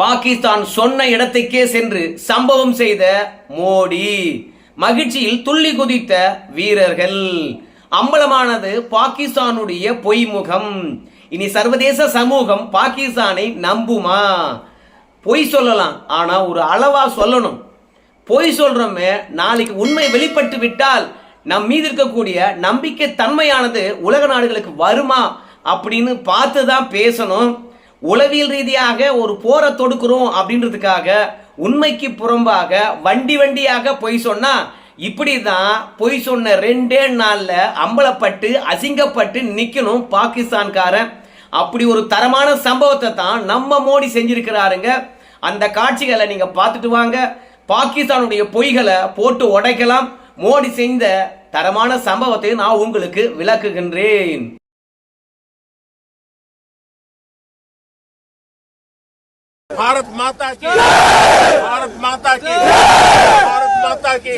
பாகிஸ்தான் சொன்ன இடத்துக்கே சென்று சம்பவம் செய்த மோடி. மகிழ்ச்சியில் துள்ளி குதித்த வீரர்கள். அம்பலமானது பாகிஸ்தானுடைய பொய்முகம். இனி சர்வதேச சமூகம் பாகிஸ்தானை நம்புமா? பொய் சொல்லலாம் ஆனா ஒரு அளவா சொல்லணும். பொய் சொல்றோமே நாளைக்கு உண்மை வெளிப்பட்டு விட்டால் நம் மீது இருக்கக்கூடிய நம்பிக்கை தன்மையானது உலக நாடுகளுக்கு வருமா அப்படின்னு பார்த்து தான் பேசணும். உளவியல் ரீதியாக ஒரு போரை தொடுக்கிறோம் அப்படின்றதுக்காக உண்மைக்கு புறம்பாக வண்டி வண்டியாக பொய் சொன்னா இப்படி தான் பொய் சொன்ன ரெண்டே நாளில் அம்பலப்பட்டு அசிங்கப்பட்டு நிற்கணும் பாகிஸ்தான்காரன். அப்படி ஒரு தரமான சம்பவத்தை தான் நம்ம மோடி செஞ்சிருக்கிறாருங்க. அந்த காட்சிகளை நீங்கள் பார்த்துட்டு வாங்க. பாகிஸ்தானுடைய பொய்களை போட்டு உடைக்கலாம். மோடி செய்த தரமான சம்பவத்தை நான் உங்களுக்கு விளக்குகின்றேன். भारत माता की भारत माता की भारत माता की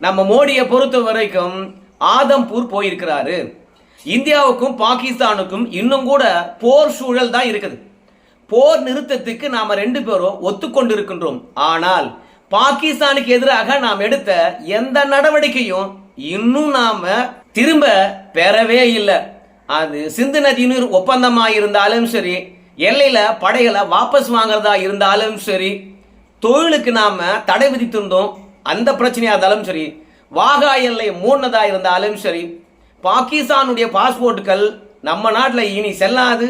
நம்ம மோடியை பொறுத்த வரைக்கும் ஆதம்பூர் போயிருக்கிறாரு இந்தியாவுக்கும் பாகிஸ்தானுக்கும் இன்னும் கூட போர் சூழல் தான் இருக்குது போர் நிறுத்தத்துக்கு நாம ரெண்டு பேரும் ஒத்துக்கொண்டு இருக்கின்றோம் ஆனால் பாகிஸ்தானுக்கு எதிராக நாம் எடுத்த எந்த நடவடிக்கையும் இன்னும் நாம திரும்ப பெறவே இல்லை. அது சிந்து நதியினர் ஒப்பந்தமா இருந்தாலும் சரி எல்லையில படைகளை வாபஸ் வாங்குறதா இருந்தாலும் சரி தொழிலுக்கு நாம தடை விதித்திருந்தோம் அந்த பிரச்சனையா இருந்தாலும் சரி வாகா எல்லை மூடினதா இருந்தாலும் சரி பாகிஸ்தானுடைய பாஸ்போர்ட்டுகள் நம்ம நாட்டில் இனி செல்லாது.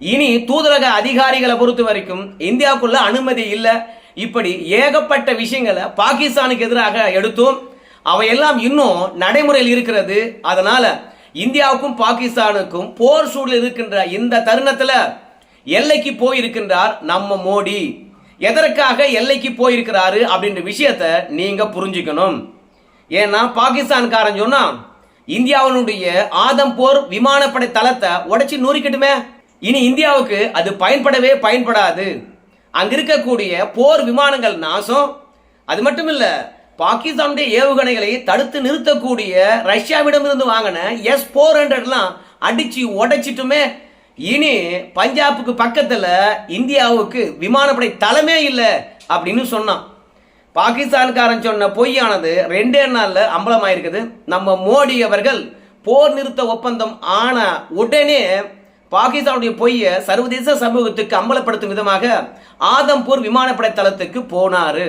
இனி தூதரக அதிகாரிகளை பொறுத்த வரைக்கும் இந்தியாவுக்குள்ள அனுமதி இல்லை. இப்படி ஏகப்பட்ட விஷயங்களை பாகிஸ்தானுக்கு எதிராக எடுத்தோம் அவையெல்லாம் இன்னும் நடைமுறையில் இருக்கிறது. அதனால இந்தியாவுக்கும் பாகிஸ்தானுக்கும் போர் சூழல் இருக்கின்ற இந்த தருணத்தில் எல்லைக்கு போயிருக்கின்றார் நம்ம மோடி. எதற்காக எல்லைக்கு போயிருக்கிறாரு அப்படின்ற விஷயத்த நீங்க புரிஞ்சுக்கணும். ஏன்னா பாகிஸ்தான்காரன் சொன்னா இந்தியாவினுடைய ஆதம்போர் விமானப்படை தளத்தை உடைச்சி நூறிக்கட்டுமே. இனி இந்தியாவுக்கு அது பயன்படவே பயன்படாது. அங்க இருக்கக்கூடிய போர் விமானங்கள் நாசம். அது மட்டும் இல்ல பாகிஸ்தானுடைய ஏவுகணைகளை தடுத்து நிறுத்தக்கூடிய ரஷ்யாவிடமிருந்து வாங்கின எஸ் போர் ஹண்ட்ரட்லாம் அடிச்சு உடைச்சிட்டுமே இனி பஞ்சாபுக்கு பக்கத்துல இந்தியாவுக்கு விமானப்படை தளமே இல்லை அப்படின்னு சொன்னான். பாகிஸ்தான்காரன் சொன்ன பொய்யானது ரெண்டே நாள்ல அம்பலமாயிருக்குது. நம்ம மோடி அவர்கள் போர் நிறுத்த ஒப்பந்தம் ஆன உடனே பாகிஸ்தானுடைய பொய்யை சர்வதேச சமூகத்துக்கு அம்பலப்படுத்தும் விதமாக ஆதம்பூர் விமானப்படை தளத்துக்கு போனார்.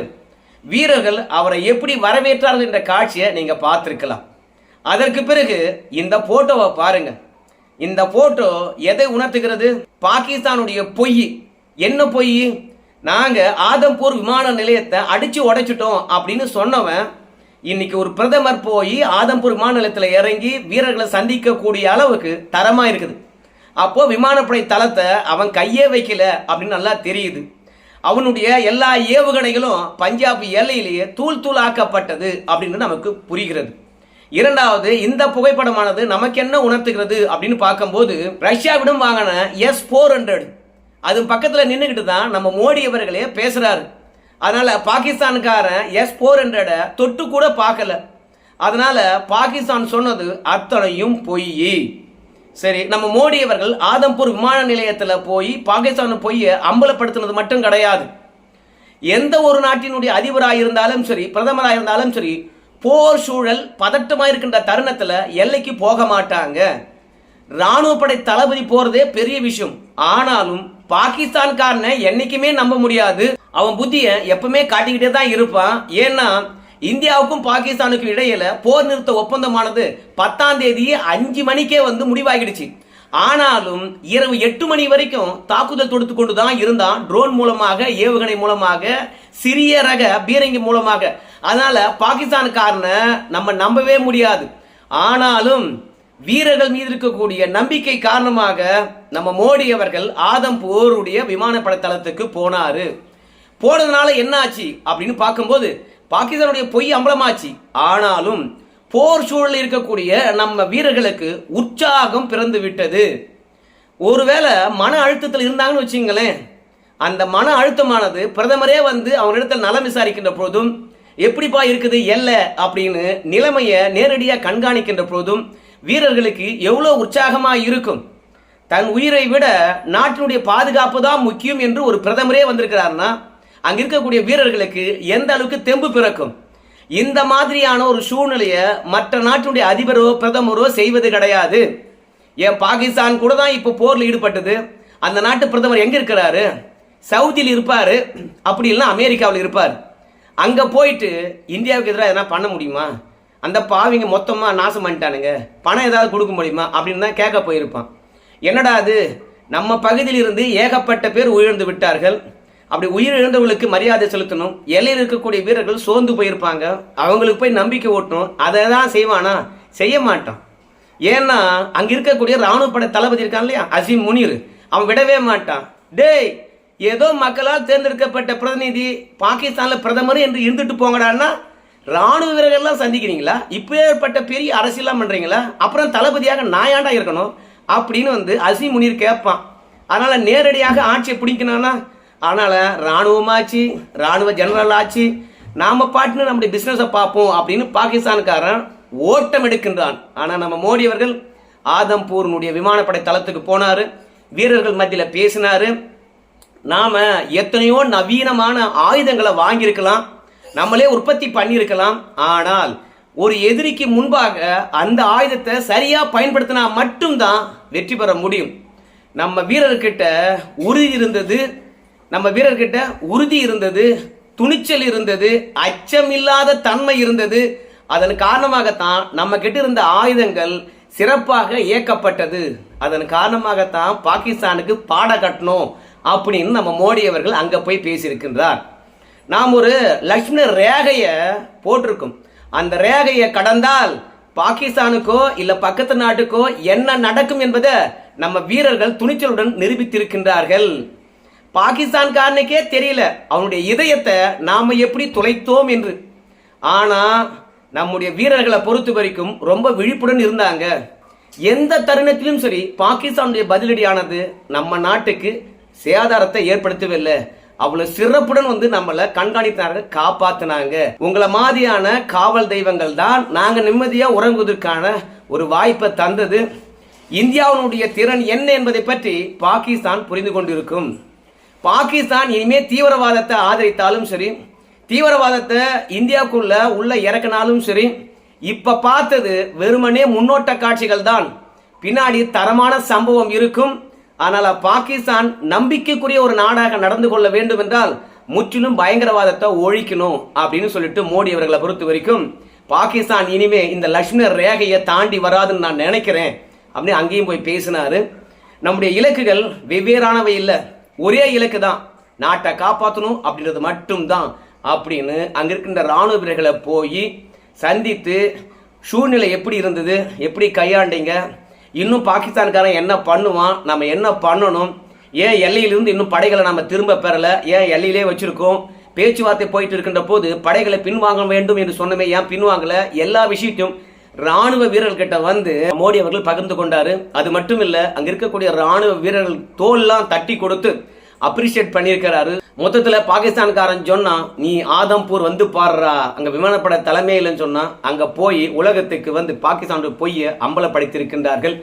வீரர்கள் அவரை எப்படி வரவேற்றார்கள் என்ற காட்சியை நீங்கள் பார்த்துருக்கலாம். அதற்கு பிறகு இந்த போட்டோவை பாருங்க. இந்த போட்டோ எதை உணர்த்துகிறது? பாகிஸ்தானுடைய பொய். என்ன பொய்? நாங்கள் ஆதம்பூர் விமான நிலையத்தை அடித்து உடைச்சிட்டோம் அப்படின்னு சொன்னவன் இன்னைக்கு ஒரு பிரதமர் போய் ஆதம்பூர் விமான நிலையத்தில் இறங்கி வீரர்களை சந்திக்கக்கூடிய அளவுக்கு தரமாக இருக்குது. அப்போ விமானப்படை தளத்தை அவன் கையே வைக்கல அப்படின்னு நல்லா தெரியுது. அவனுடைய எல்லா ஏவுகணைகளும் பஞ்சாப் எல்லையிலேயே தூள் தூள் ஆக்கப்பட்டது அப்படின்னு நமக்கு புரிகிறது. இரண்டாவது இந்த புகைப்படமானது நமக்கு என்ன உணர்த்துகிறது அப்படின்னு பார்க்கும்போது ரஷ்யாவிடம் வாங்கின எஸ் ஃபோர் ஹண்ட்ரட் அது பக்கத்தில் நின்றுக்கிட்டு தான் நம்ம மோடி அவர்களே பேசுகிறாரு அதனால் பாகிஸ்தானுக்காரன் எஸ் ஃபோர் ஹண்ட்ரடை தொட்டு கூட பார்க்கல. அதனால் பாகிஸ்தான் சொன்னது அத்தனையும் பொய். சரி நம்ம மோடி அவர்கள் ஆதம்பூர் விமான நிலையத்தில் போய் பாகிஸ்தான் பொய்யை அம்பலப்படுத்தினது மட்டும் கிடையாது. எந்த ஒரு நாட்டினுடைய அதிபராக இருந்தாலும் சரி பிரதமராக இருந்தாலும் சரி போர் சூழல் பதட்டமாக இருக்கின்ற தருணத்தில் எல்லைக்கு போக மாட்டாங்க. இராணுவப்படை தளபதி போறதே பெரிய விஷயம். ஆனாலும் பாகிஸ்தான்காரனை என்னைக்குமே நம்ப முடியாது. அவன் புத்தியை எப்பவுமே காட்டிக்கிட்டே தான் இருப்பான். ஏன்னா இந்தியாவுக்கும் பாகிஸ்தானுக்கும் இடையில போர் நிறுத்த ஒப்பந்தமானது பத்தாம் தேதி அஞ்சு மணிக்கே வந்து முடிவாகிடுச்சு. ஆனாலும் இரவு எட்டு மணி வரைக்கும் தாக்குதல் தொடுத்து கொண்டு தான் இருந்தான். ட்ரோன் மூலமாக ஏவுகணை மூலமாக சிறிய ரக பீரங்கி மூலமாக. அதனால பாகிஸ்தானுக்காரனை நம்ம நம்பவே முடியாது. ஆனாலும் வீரர்கள் மீது இருக்கக்கூடிய நம்பிக்கை காரணமாக நம்ம மோடி அவர்கள் ஆதம்பூருடைய விமானப்படை தளத்துக்கு போனாரு. போனதுனால என்ன ஆச்சு அப்படின்னு பார்க்கும்போது பாகிஸ்தானுடைய பொய் அம்பலமாச்சு. ஆனாலும் போர் சூழலில் இருக்கக்கூடிய நம்ம வீரர்களுக்கு உற்சாகம் பிறந்து விட்டது ஒருவேளை மன அழுத்தத்தில் இருந்தாங்கன்னு வச்சுங்களேன். அந்த மன அழுத்தமானது பிரதமரே வந்து அவங்களிடத்தில் நலம் விசாரிக்கின்ற பொழுதும் எப்படிப்பா இருக்குது எல்லை அப்படின்னு நிலைமையை நேரடியாக கண்காணிக்கின்ற பொழுதும் வீரர்களுக்கு எவ்வளோ உற்சாகமாக இருக்கும். தன் உயிரை விட நாட்டினுடைய பாதுகாப்பு தான் முக்கியம் என்று ஒரு பிரதமரே வந்திருக்கிறார்னா அங்க இருக்கக்கூடிய வீரர்களுக்கு எந்த அளவுக்கு தெம்பு பிறக்கும்? இந்த மாதிரியான ஒரு சூழ்நிலையை மற்ற நாட்டினுடைய அதிபரோ பிரதமரோ செய்வது கிடையாது. ஏன் பாகிஸ்தான் கூட தான் இப்போ போரில் ஈடுபட்டது. அந்த நாட்டு பிரதமர் எங்க இருக்கிறாரு? சவுதியில் இருப்பாரு. அப்படி இல்லைன்னா அமெரிக்காவில் இருப்பார். அங்க போயிட்டு இந்தியாவுக்கு எதிராக எதனா பண்ண முடியுமா? அந்த பாவிங்க மொத்தமா நாசம் பண்ணிட்டானுங்க. பணம் ஏதாவது கொடுக்க முடியுமா? அப்படின்னு தான் கேட்க போயிருப்பான். என்னடா அது? நம்ம பகுதியில் இருந்து ஏகப்பட்ட பேர் உயர்ந்து விட்டார்கள். அப்படி உயிரிழந்தவர்களுக்கு மரியாதை செலுத்தணும். எல்லையில் இருக்கக்கூடிய வீரர்கள் சோர்ந்து போயிருப்பாங்க. அவங்களுக்கு போய் நம்பிக்கை ஓட்டணும். அதை தான் செய்வானா? செய்ய மாட்டான். ஏன்னா அங்க இருக்கக்கூடிய ராணுவ படை தளபதி இருக்கான் இல்லையா? அசீம் முனீர். அவன் விடவே மாட்டான். டேய் ஏதோ மக்களால் தேர்ந்தெடுக்கப்பட்ட பிரதிநிதி பாகிஸ்தான்ல பிரதமர் என்று இருந்துட்டு போங்கடான்னா ராணுவ வீரர்கள்லாம் சந்திக்கிறீங்களா? இப்பேற்பட்ட பெரிய அரசியலாம் பண்றீங்களா? அப்புறம் தளபதியாக நாயாண்டா இருக்கணும் அப்படின்னு வந்து அசீம் முனீர் கேட்பான் அதனால நேரடியாக ஆட்சியை பிடிக்கணும்னா அதனால் ராணுவமாச்சு ராணுவ ஜெனரல் ஆச்சு நாம் பாட்டுன்னு நம்முடைய பிஸ்னஸை பார்ப்போம் அப்படின்னு பாகிஸ்தான்காரன் ஓட்டம் எடுக்கின்றான். ஆனால் நம்ம மோடி அவர்கள் ஆதம்பூர்னுடைய விமானப்படை தளத்துக்கு போனார் வீரர்கள் மத்தியில் பேசினார். நாம் எத்தனையோ நவீனமான ஆயுதங்களை வாங்கியிருக்கலாம் நம்மளே உற்பத்தி பண்ணியிருக்கலாம். ஆனால் ஒரு எதிரிக்கு முன்பாக அந்த ஆயுதத்தை சரியாக பயன்படுத்தினா மட்டும்தான் வெற்றி பெற முடியும். நம்ம வீரர்கிட்ட உறுதி இருந்தது நம்ம வீரர்கிட்ட உறுதி இருந்தது துணிச்சல் இருந்தது அச்சமில்லாத தன்மை இருந்தது. அதன் காரணமாகத்தான் நம்ம கிட்ட இருந்த ஆயுதங்கள் சிறப்பாக இயக்கப்பட்டது. அதன் காரணமாகத்தான் பாகிஸ்தானுக்கு பாட கட்டணும் அப்படின்னு நம்ம மோடி அவர்கள் அங்க போய் பேசியிருக்கின்றார். நாம் ஒரு லக்ஷ்மண ரேகையை போட்டிருக்கோம். அந்த ரேகையை கடந்தால் பாகிஸ்தானுக்கோ இல்ல பக்கத்து நாட்டுக்கோ என்ன நடக்கும் என்பதை நம்ம வீரர்கள் துணிச்சலுடன் நிரூபித்திருக்கின்றார்கள். பாகிஸ்தான்காரனுக்கே தெரியல. அவனுடைய இதயத்தை நாம் எப்படி துளைத்தோம் என்று. ஆனால் நம்முடைய வீரர்களை பொறுத்த வரைக்கும் ரொம்ப விழிப்புடன் இருந்தாங்க. எந்த தருணத்திலும் சரி பாகிஸ்தானுடைய பதிலடியானது நம்ம நாட்டுக்கு சேதாரத்தை ஏற்படுத்தவில்லை. அவ்வளவு சிறப்புடன் வந்து நம்மளை கண்காணித்தாங்க காப்பாத்தினாங்க. உங்களை மாதிரியான காவல் தெய்வங்கள் தான் நாங்க நிம்மதியா உறங்குவதற்கான ஒரு வாய்ப்பை தந்தது. இந்தியாவினுடைய திறன் என்ன என்பதை பற்றி பாகிஸ்தான் புரிந்து கொண்டிருக்கும். பாகிஸ்தான் இனிமே தீவிரவாதத்தை ஆதரித்தாலும் சரி தீவிரவாதத்தை இந்தியாவுக்குள்ள உள்ள இறக்கினாலும் சரி இப்ப பார்த்தது வெறுமனே முன்னோட்ட காட்சிகள் தான். பின்னாடி தரமான சம்பவம் இருக்கும். ஆனால் பாகிஸ்தான் நம்பிக்கைக்குரிய ஒரு நாடாக நடந்து கொள்ள வேண்டும் என்றால் முற்றிலும் பயங்கரவாதத்தை ஒழிக்கணும் அப்படின்னு சொல்லிட்டு மோடி அவர்களை பொறுத்த வரைக்கும் பாகிஸ்தான் இனிமே இந்த லட்சுமணர் ரேகையை தாண்டி வராதுன்னு நான் நினைக்கிறேன் அப்படின்னு அங்கேயும் போய் பேசினாரு. நம்முடைய இலக்குகள் வெவ்வேறானவை இல்லை. ஒரே இலக்கு தான் நாட்டை காப்பாற்றணும் அப்படின்றது மட்டும்தான். அப்படின்னு அங்கே இருக்கின்ற ராணுவ வீரர்களை போய் சந்தித்து சூழ்நிலை எப்படி இருந்தது? எப்படி கையாண்டீங்க? இன்னும் பாகிஸ்தான்காரன் என்ன பண்ணுவான்? நம்ம என்ன பண்ணணும்? ஏன் எல்லையிலிருந்து இன்னும் படைகளை நம்ம திரும்ப பெறலை? ஏன் எல்லையிலே வச்சுருக்கோம்? பேச்சுவார்த்தை போயிட்டு இருக்கின்ற போது படைகளை பின்வாங்க வேண்டும் என்று சொன்னமே ஏன் பின்வாங்கலை? எல்லா விஷயத்தையும் ராணுவ வீரர்கிட்ட வந்து மோடி அவர்கள் பகிர்ந்து கொண்டாரு. அது மட்டும் இல்ல அங்க இருக்கக்கூடிய ராணுவ வீரர்கள் தோல்லாம் தட்டி கொடுத்து அப்ரிஷியேட் பண்ணியிருக்கிறாரு. மொத்தத்துல பாகிஸ்தான்காரன் சொன்னா நீ ஆதம்பூர் வந்து பாடுறா அங்க விமானப்பட தலைமையிலன்னு சொன்னா அங்க போய் உலகத்துக்கு வந்து பாகிஸ்தானுடைய பொய்ய அம்பலப்படுத்தியிருக்கின்றார்கள்.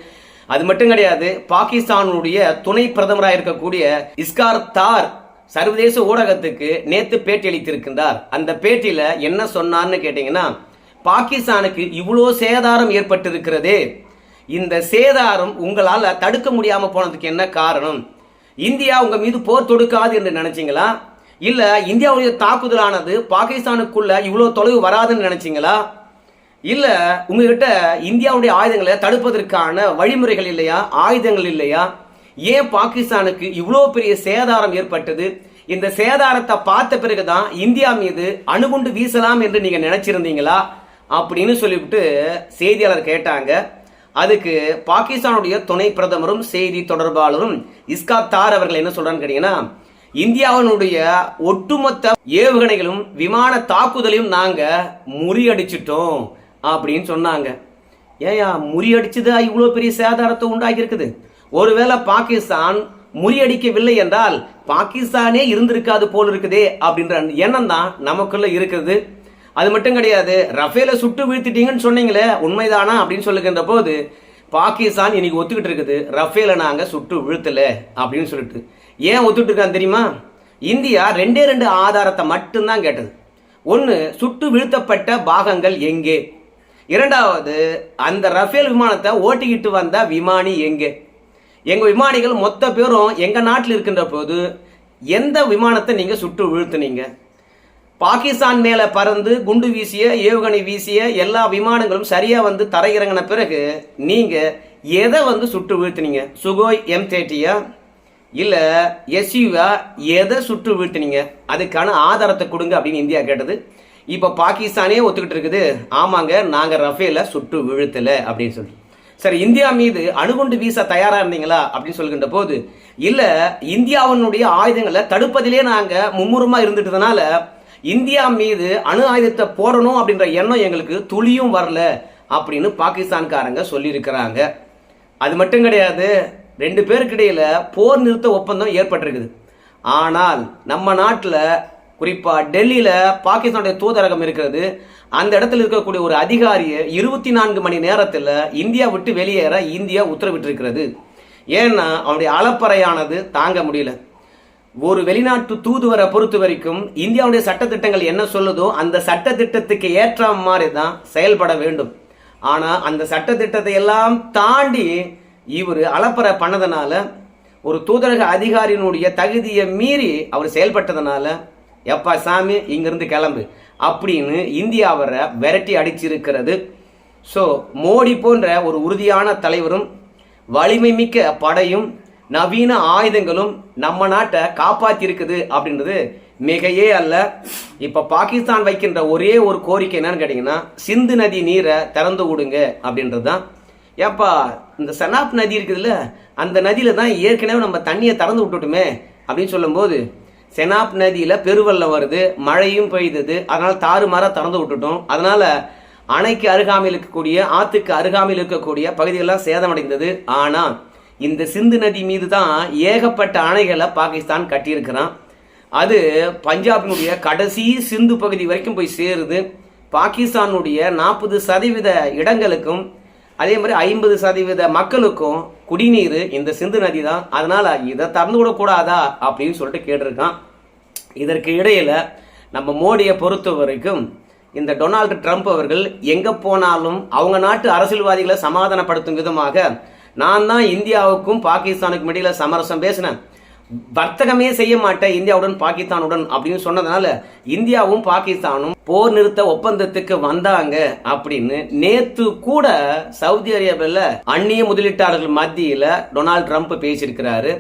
அது மட்டும் கிடையாது பாகிஸ்தானுடைய துணை பிரதமராக இருக்கக்கூடிய இஸ்கார் தார் சர்வதேச ஊடகத்துக்கு நேத்து பேட்டி அளித்திருக்கின்றார். அந்த பேட்டியில என்ன சொன்னார்னு கேட்டீங்கன்னா பாகிஸ்தானுக்கு இவ்வளோ சேதாரம் ஏற்பட்டிருக்கிறது. இந்த சேதாரம் உங்களால் தடுக்க முடியாமல் போனதுக்கு என்ன காரணம்? இந்தியா உங்கள் மீது போர் தொடுக்காது என்று நினச்சிங்களா? இல்லை இந்தியாவுடைய தாக்குதலானது பாகிஸ்தானுக்குள்ள இவ்வளோ தொலைவு வராதுன்னு நினச்சிங்களா? இல்லை உங்ககிட்ட இந்தியாவுடைய ஆயுதங்களை தடுப்பதற்கான வழிமுறைகள் இல்லையா? ஆயுதங்கள் இல்லையா? ஏன் பாகிஸ்தானுக்கு இவ்வளோ பெரிய சேதாரம் ஏற்பட்டது? இந்த சேதாரத்தை பார்த்த பிறகுதான் இந்தியா மீது அணுகுண்டு வீசலாம் என்று நீங்கள் நினைச்சிருந்தீங்களா? அப்படின்னு சொல்லிவிட்டு செய்தியாளர் கேட்டாங்க. அதுக்கு பாகிஸ்தானுடைய துணை பிரதமரும் செய்தி தொடர்பாளரும் இஸ்கா தார் அவர்கள் என்ன சொல்றான்னு கேட்டீங்கன்னா இந்தியாவினுடைய ஒட்டுமொத்த ஏவுகணைகளும் விமான தாக்குதலையும் நாங்க முறியடிச்சிட்டோம் அப்படின்னு சொன்னாங்க. ஏயா முறியடிச்சதா இவ்வளோ பெரிய சேதாரத்தை உண்டாகி இருக்குது ஒருவேளை பாகிஸ்தான் முறியடிக்கவில்லை என்றால் பாகிஸ்தானே இருந்திருக்காது போல் இருக்குதே அப்படின்ற எண்ணம் தான் நமக்குள்ள இருக்குது அது மட்டும் கிடையாது ரஃபேல சுட்டு வீழ்த்திட்டீங்கன்னு சொன்னீங்களே உண்மைதானா அப்படின்னு சொல்லுகின்ற போது பாகிஸ்தான் இன்னைக்கு ஒத்துக்கிட்டு இருக்குது ரஃபேல நாங்க சுட்டு வீழ்த்தல அப்படின்னு சொல்லிட்டு. ஏன் ஒத்துக்கிட்டு இருக்கான்னு தெரியுமா? இந்தியா ரெண்டே ரெண்டு ஆதாரத்தை மட்டும்தான் கேட்டது. ஒன்று சுட்டு வீழ்த்தப்பட்ட பாகங்கள் எங்கே? இரண்டாவது அந்த ரஃபேல் விமானத்தை ஓட்டிக்கிட்டு வந்த விமானி எங்கே? எங்க விமானிகள் மொத்த பேரும் எங்க நாட்டில் இருக்கின்ற போது எந்த விமானத்தை நீங்க சுட்டு வீழ்த்துனீங்க? பாகிஸ்தான் மேல பறந்து குண்டு வீசிய ஏவுகணை வீசிய எல்லா விமானங்களும் சரியா வந்து தரையிறங்கின பிறகு நீங்க எதை வந்து சுட்டு வீழ்த்துனீங்க? சுகோய் எம் தேர்ட்டியா இல்ல எஸ்யூவா எதை சுட்டு வீழ்த்துனீங்க? அதுக்கான ஆதாரத்தை கொடுங்க அப்படின்னு இந்தியா கேட்டது. இப்ப பாகிஸ்தானே ஒத்துக்கிட்டு இருக்குது. ஆமாங்க நாங்க ரஃபேல சுட்டு வீழ்த்தல அப்படின்னு சொல்லி. சரி இந்தியா மீது அணுகுண்டு வீச தயாரா இருந்தீங்களா அப்படின்னு சொல்கின்ற போது இல்ல இந்தியாவினுடைய ஆயுதங்களை தடுப்பதிலே நாங்க மும்முரமா இருந்துட்டதுனால இந்தியா மீது அணு ஆயுதத்தை போடணும் அப்படின்ற எண்ணம் எங்களுக்கு துளியும் வரல அப்படின்னு பாகிஸ்தான்காரங்க சொல்லியிருக்கிறாங்க. அது மட்டும் கிடையாது ரெண்டு பேருக்கிடையில் போர் நிறுத்த ஒப்பந்தம் ஏற்பட்டிருக்குது. ஆனால் நம்ம நாட்டில் குறிப்பாக டெல்லியில் பாகிஸ்தானுடைய தூதரகம் இருக்கிறது அந்த இடத்துல இருக்கக்கூடிய ஒரு அதிகாரியை இருபத்தி நான்கு மணி நேரத்தில் இந்தியா விட்டு வெளியேற இந்தியா உத்தரவிட்டிருக்கிறது. ஏன்னா அவனுடைய அளப்பறையானது தாங்க முடியல. ஒரு வெளிநாட்டு தூதுவரை பொறுத்த வரைக்கும் இந்தியாவுடைய சட்டத்திட்டங்கள் என்ன சொல்லுதோ அந்த சட்டத்திட்டத்துக்கு ஏற்ற மாதிரி தான் செயல்பட வேண்டும். ஆனால் அந்த சட்டத்திட்டத்தை எல்லாம் தாண்டி இவர் அலப்பறை பண்ணதுனால ஒரு தூதரக அதிகாரியினுடைய தகுதியை மீறி அவர் செயல்பட்டதுனால எப்பா சாமி இங்கிருந்து கிளம்பு அப்படின்னு இந்தியா அவரை விரட்டி அடிச்சிருக்கிறது. ஸோ மோடி போன்ற ஒரு உறுதியான தலைவரும் வலிமை மிக்க படையும் நவீன ஆயுதங்களும் நம்ம நாட்டை காப்பாத்திருக்குது அப்படின்றது மிகையே அல்ல. இப்ப பாகிஸ்தான் வைக்கின்ற ஒரே ஒரு கோரிக்கை என்னன்னு கேட்டீங்கன்னா சிந்து நதி நீரை திறந்து விடுங்க அப்படின்றது தான். ஏப்பா இந்த சனாப் நதி இருக்குதுல்ல அந்த நதியில தான் ஏற்கனவே நம்ம தண்ணியை திறந்து விட்டுட்டுமே அப்படின்னு சொல்லும்போது செனாப் நதியில பெருவெள்ளம் வருது மழையும் பெய்தது அதனால தாறுமாறா திறந்து விட்டுட்டோம். அதனால அணைக்கு அருகாமையில் இருக்கக்கூடிய ஆத்துக்கு அருகாமையில் இருக்கக்கூடிய பகுதிகளெலாம் சேதமடைந்தது. ஆனா இந்த சிந்து நதி மீது தான் ஏகப்பட்ட அணைகளை பாகிஸ்தான் கட்டியிருக்கிறான். அது பஞ்சாபினுடைய கடைசி சிந்து பகுதி வரைக்கும் போய் சேருது. பாகிஸ்தானுடைய நாற்பது சதவீத இடங்களுக்கும் அதே மாதிரி ஐம்பது சதவீத மக்களுக்கும் குடிநீர் இந்த சிந்து நதி தான் அதனால் இதை திறந்து விடக்கூடாதா அப்படின்னு சொல்லிட்டு கேட்டிருக்கான். இதற்கு இடையில் நம்ம மோடியை பொறுத்த வரைக்கும் இந்த டொனால்டு ட்ரம்ப் அவர்கள் எங்கே போனாலும் அவங்க நாட்டு அரசியல்வாதிகளை சமாதானப்படுத்தும் விதமாக நான் தான் இந்தியாவுக்கும் பாகிஸ்தானுக்கும் இடையில சமரசம் பேசினேன். வர்த்தகமே செய்ய மாட்டேன் இந்தியாவுடன் பாகிஸ்தானுடன் அப்படின்னு சொன்னதுனால இந்தியாவும் பாகிஸ்தானும் போர் நிறுத்த ஒப்பந்தத்துக்கு வந்தாங்க அப்படின்னு நேத்து கூட சவுதி அரேபியாவில் அந்நிய முதலீட்டாளர்கள் மத்தியில டொனால்ட் ட்ரம்ப் பேசியிருக்கிறாரு.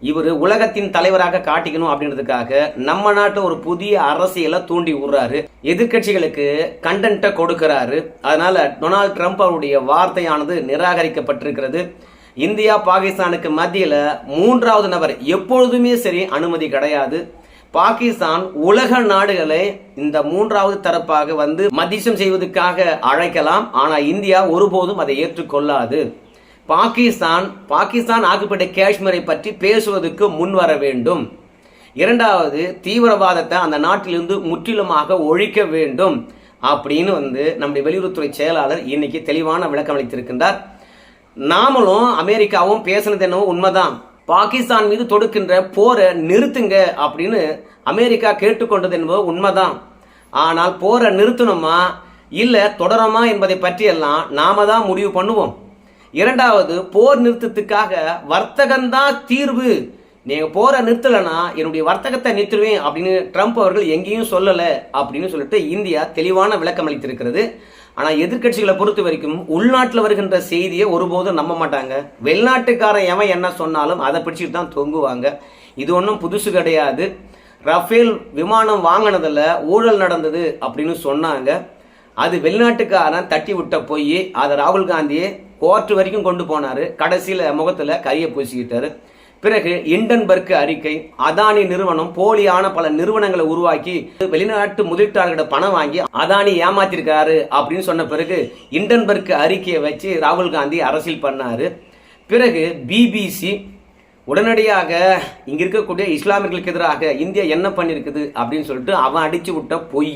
இவர் உலகத்தின் தலைவராக காட்டிக்கணும் அப்படின்றதுக்காக நம்ம நாட்டை ஒரு புதிய அரசியலை தூண்டி விடுறாரு. எதிர்க்கட்சிகளுக்கு கண்டென்ட்டை கொடுக்கிறாரு. அதனால டொனால்ட் ட்ரம்ப் அவருடைய வார்த்தையானது நிராகரிக்கப்பட்டிருக்கிறது. இந்தியா பாகிஸ்தானுக்கு மத்தியில் மூன்றாவது நபர் எப்பொழுதுமே சரி அனுமதி கிடையாது. பாகிஸ்தான் உலக நாடுகளை இந்த மூன்றாவது தரப்பாக வந்து மதிசம் செய்வதற்காக அழைக்கலாம். ஆனால் இந்தியா ஒருபோதும் அதை ஏற்றுக்கொள்ளாது. பாகிஸ்தான் பாகிஸ்தான் ஆக்குப்பட்ட காஷ்மீரை பற்றி பேசுவதற்கு முன் வர வேண்டும். இரண்டாவது தீவிரவாதத்தை அந்த நாட்டிலிருந்து முற்றிலுமாக ஒழிக்க வேண்டும். அப்படின்னு வந்து நம்முடைய வெளியுறவுத்துறை செயலாளர் இன்னைக்கு தெளிவான விளக்கம் அளித்திருக்கின்றார். நாமளும் அமெரிக்காவும் பேசுனது என்னவோ உண்மைதான். பாகிஸ்தான் மீது தொடுக்கின்ற போரை நிறுத்துங்க அப்படின்னு அமெரிக்கா கேட்டுக்கொண்டது என்பது உண்மைதான். ஆனால் போரை நிறுத்தணுமா இல்லை தொடருமா என்பதை பற்றியெல்லாம் நாம தான் முடிவு பண்ணுவோம். இரண்டாவது போர் நிறுத்தத்துக்காக வர்த்தகம்தான் தீர்வு. நீங்க போரை நிறுத்தலைன்னா என்னுடைய வர்த்தகத்தை நிறுத்துவேன் அப்படின்னு ட்ரம்ப் அவர்கள் எங்கேயும் சொல்லல அப்படின்னு சொல்லிட்டு இந்தியா தெளிவான விளக்கம் அளித்திருக்கிறது. ஆனா எதிர்க்கட்சிகளை பொறுத்த வரைக்கும் உள்நாட்டில் வருகின்ற செய்தியை ஒருபோதும் நம்ப மாட்டாங்க. வெளிநாட்டுக்காரன் எவன் என்ன சொன்னாலும் அதை பிடிச்சிட்டு தான் தொங்குவாங்க. இது ஒன்றும் புதுசு கிடையாது. ரஃபேல் விமானம் வாங்கினதில் ஊழல் நடந்தது அப்படின்னு சொன்னாங்க. அது வெளிநாட்டுக்காரன் தட்டி விட்ட போய். அதை ராகுல் காந்தியே கோர்ட் வரைக்கும் கொண்டு போனார். கடைசியில் முகத்தில் கையை பூசிக்கிட்டாரு. பிறகு இண்டன்பர்க் அறிக்கை அதானி நிறுவனம் போலியான பல நிறுவனங்களை உருவாக்கி வெளிநாட்டு முதலீட்டாளர்கிட்ட பணம் வாங்கி அதானி ஏமாத்திருக்காரு அப்படின்னு சொன்ன பிறகு இண்டன்பர்க் அறிக்கையை வச்சு ராகுல் காந்தி அரசியல் பண்ணார். பிறகு பிபிசி உடனடியாக இங்கே இருக்கக்கூடிய இஸ்லாமியர்களுக்கு எதிராக இந்தியா என்ன பண்ணியிருக்குது அப்படின்னு சொல்லிட்டு அவன் அடித்து விட்ட பொய்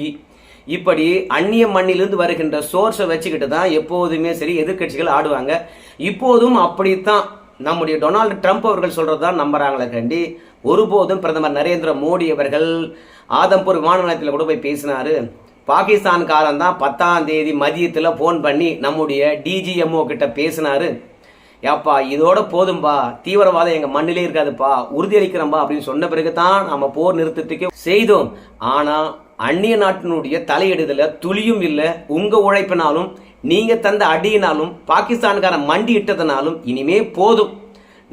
இப்படி அந்நிய மண்ணிலிருந்து வருகின்ற சோர்ஸை வச்சுக்கிட்டு தான் எப்போதுமே சரி எதிர்க்கட்சிகள் ஆடுவாங்க. இப்போதும் அப்படித்தான். நம்முடைய டொனால்டு ட்ரம்ப் அவர்கள் சொல்றதுதான் நம்புறாங்களே கண்டி. ஒருபோதும் பிரதமர் நரேந்திர மோடி அவர்கள் ஆதம்பூர் விமான நிலையத்தில் கூட போய் பேசினாரு. பாகிஸ்தான் காலம் தான் பத்தாம் தேதி மதியத்தில் ஃபோன் பண்ணி நம்முடைய டிஜிஎம்ஓ கிட்ட பேசினாரு. ஏப்பா இதோட போதும்பா. தீவிரவாதம் எங்கள் மண்ணிலே இருக்காதுப்பா. உறுதியளிக்கிறோம்பா அப்படின்னு சொன்ன பிறகு தான் நம்ம போர் நிறுத்தத்துக்கு செய்தோம். ஆனால் அந்நிய நாட்டினுடைய தலையிடுதல துளியும் இல்லை உங்க உழைப்பினாலும் நீங்க தந்த அடியினாலும் பாகிஸ்தான்காரன் மண்டி இட்டதுனாலும் இனிமே போதும்.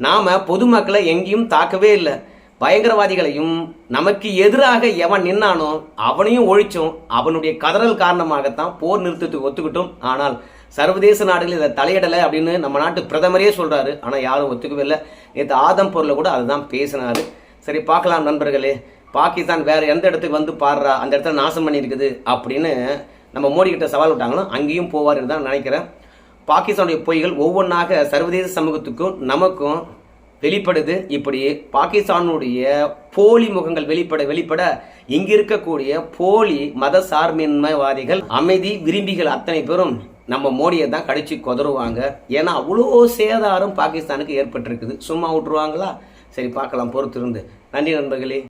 நாம பொதுமக்களை எங்கேயும் தாக்கவே இல்லை. பயங்கரவாதிகளையும் நமக்கு எதிராக எவன் நின்னானோ அவனையும் ஒழிச்சோம். அவனுடைய கதறல் காரணமாகத்தான் போர் நிறுத்தத்துக்கு ஒத்துக்கிட்டோம். ஆனால் சர்வதேச நாடுகள் இதை தலையிடலை அப்படின்னு நம்ம நாட்டு பிரதமரே சொல்றாரு. ஆனால் யாரும் ஒத்துக்கவே இல்லை. நேற்று ஆதம்பூர்ல கூட அதுதான் பேசினாரு. சரி பார்க்கலாம் நண்பர்களே. பாகிஸ்தான் வேறு எந்த இடத்துக்கு வந்து பாடுறா அந்த இடத்துல நாசம் பண்ணியிருக்குது அப்படின்னு நம்ம மோடி கிட்ட சவால் விட்டாங்களோ அங்கேயும் போவார்னு தான் நினைக்கிறேன். பாகிஸ்தானுடைய பொய்கள் ஒவ்வொன்றாக சர்வதேச சமூகத்துக்கும் நமக்கும் வெளிப்படுது. இப்படி பாகிஸ்தானுடைய போலி முகங்கள் வெளிப்பட வெளிப்பட இங்க இருக்கக்கூடிய போலி மத சார்பின்மைவாதிகள் அமைதி விரும்பிகள் அத்தனை பேரும் நம்ம மோடியை தான் கடிச்சு கொதருவாங்க ஏன்னா அவ்வளோ சேதாரம் பாகிஸ்தானுக்கு ஏற்பட்டிருக்குது. சும்மா விட்டுருவாங்களா? சரி பார்க்கலாம் பொறுத்திருந்து. நன்றி நண்பர்களே.